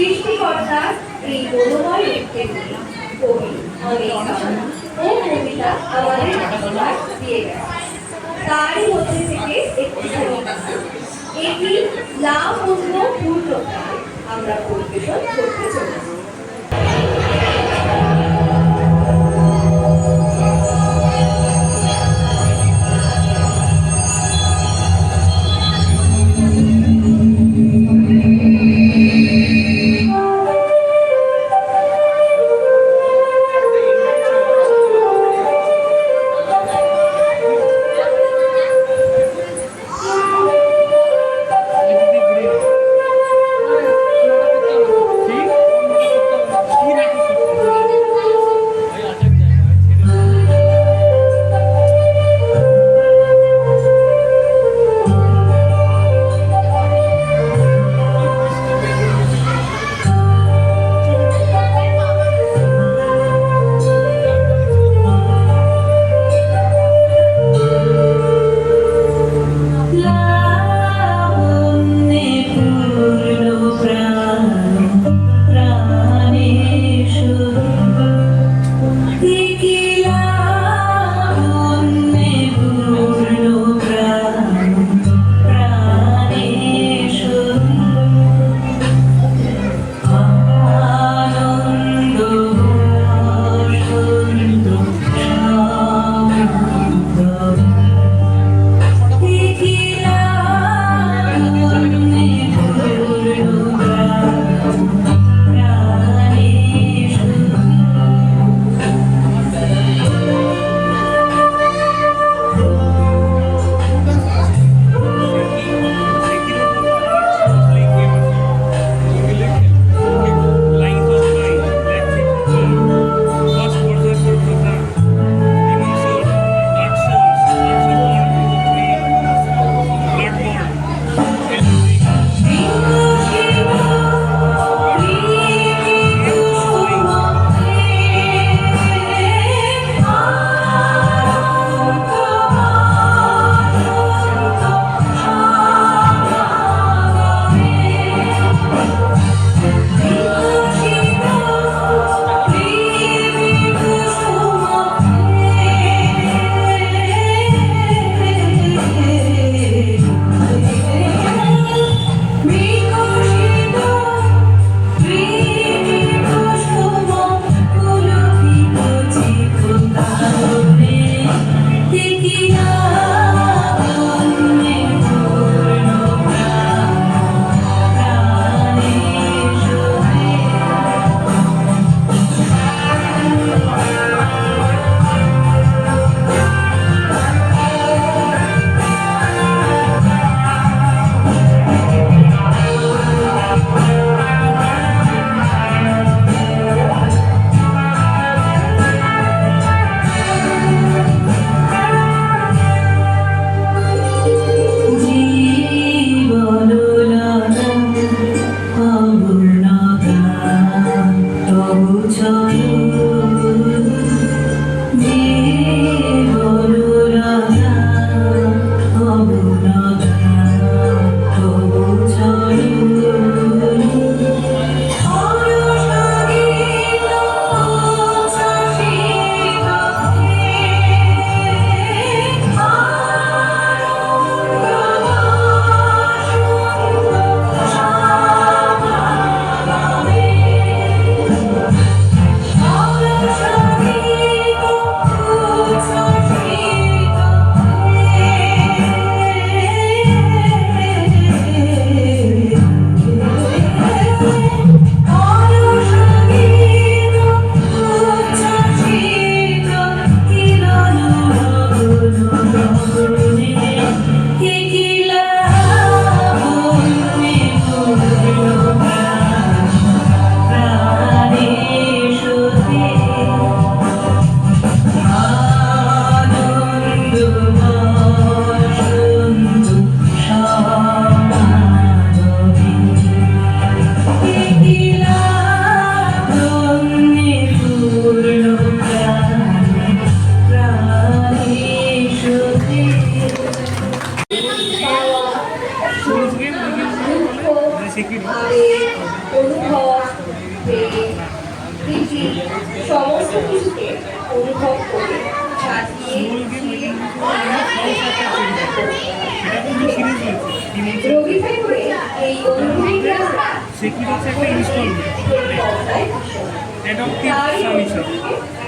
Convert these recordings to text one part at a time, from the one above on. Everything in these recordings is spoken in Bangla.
সৃষ্টিকর্তা এই ও কবিতা আমাদের মধ্যে থেকে একটি এটি লাভ আমরা পরিবেশন করতে চলেছি। অ্যাডপ্টিভ স্বামী ছিল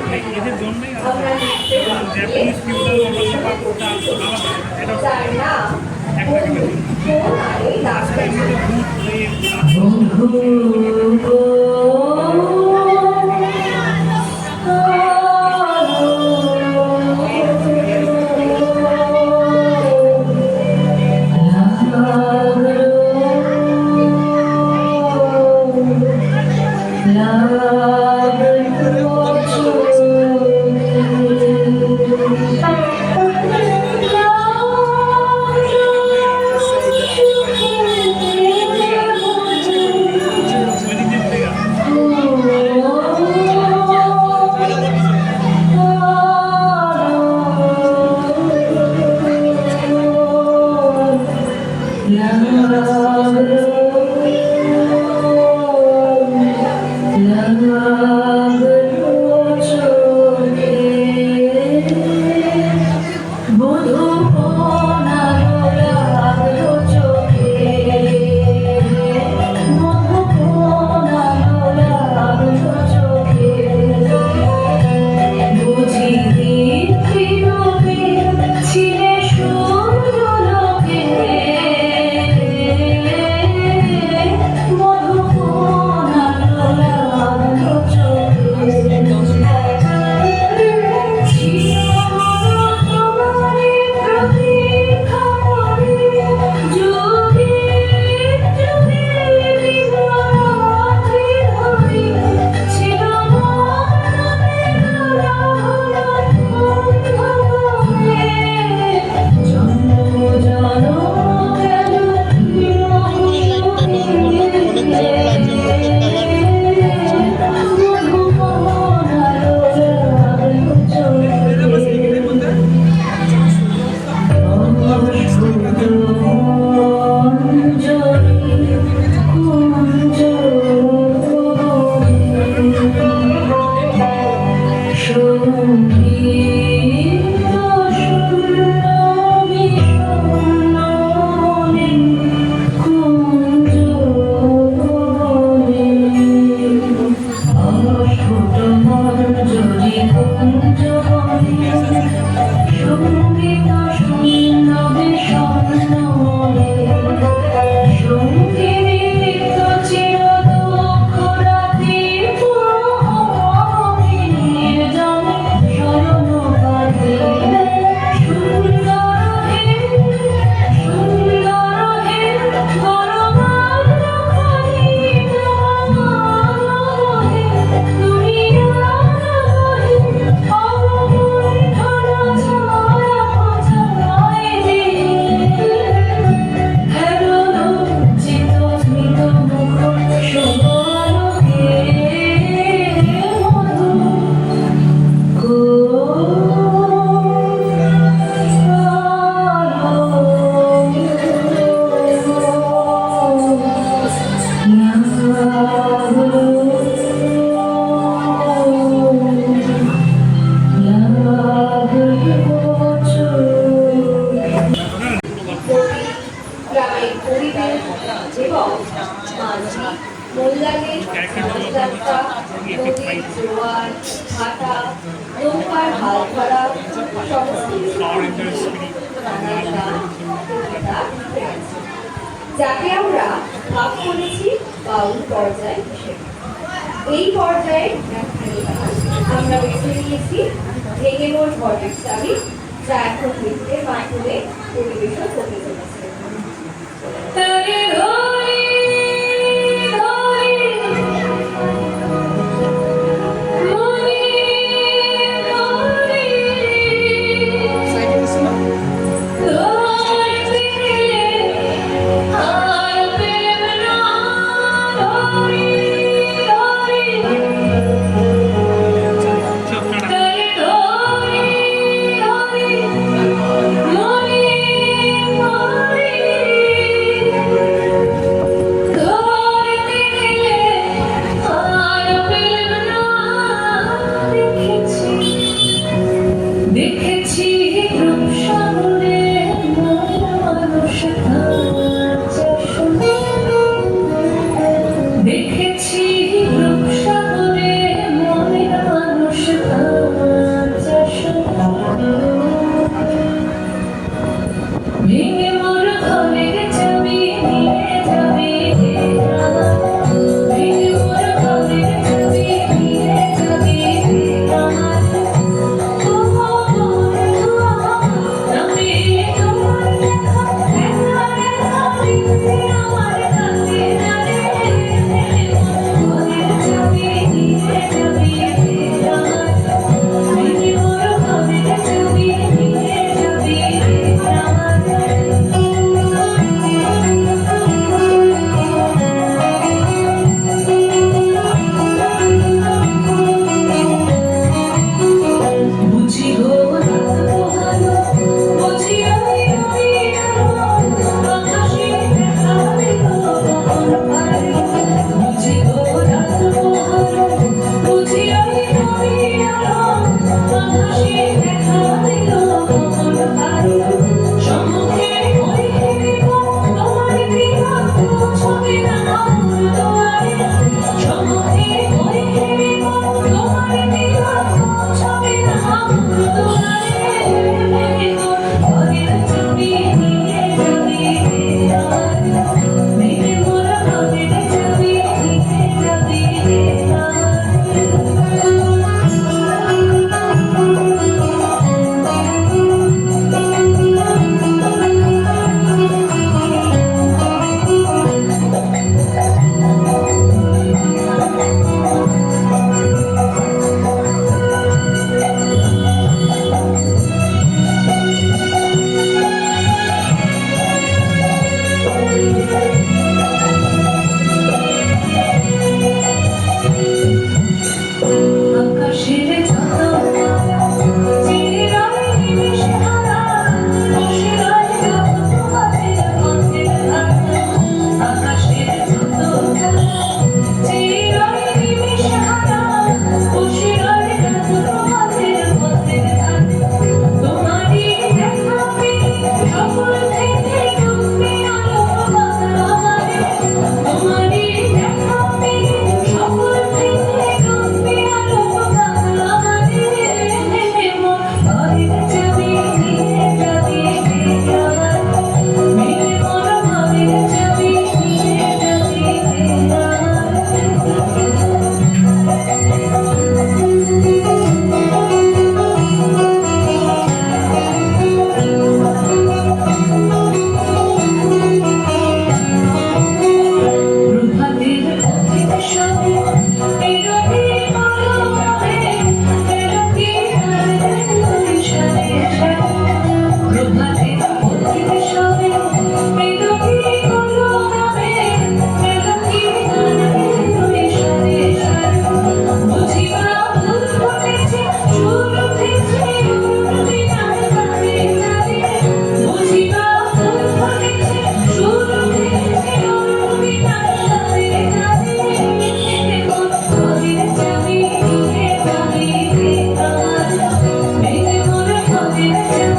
মানে এদের জন্যই জ্যাপানিজ ফিউচার অবস্থা বা কোটা আলাদা। একটা যাকে আমরা ভাগ করেছি বাউল পর্যায় এই পর্যায়ে আমরা বেছে নিয়েছি ভেঙে মোট ঘটের চাবি যা এখন মাধ্যমে পরিবেশন করতে চলেছে।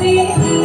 You.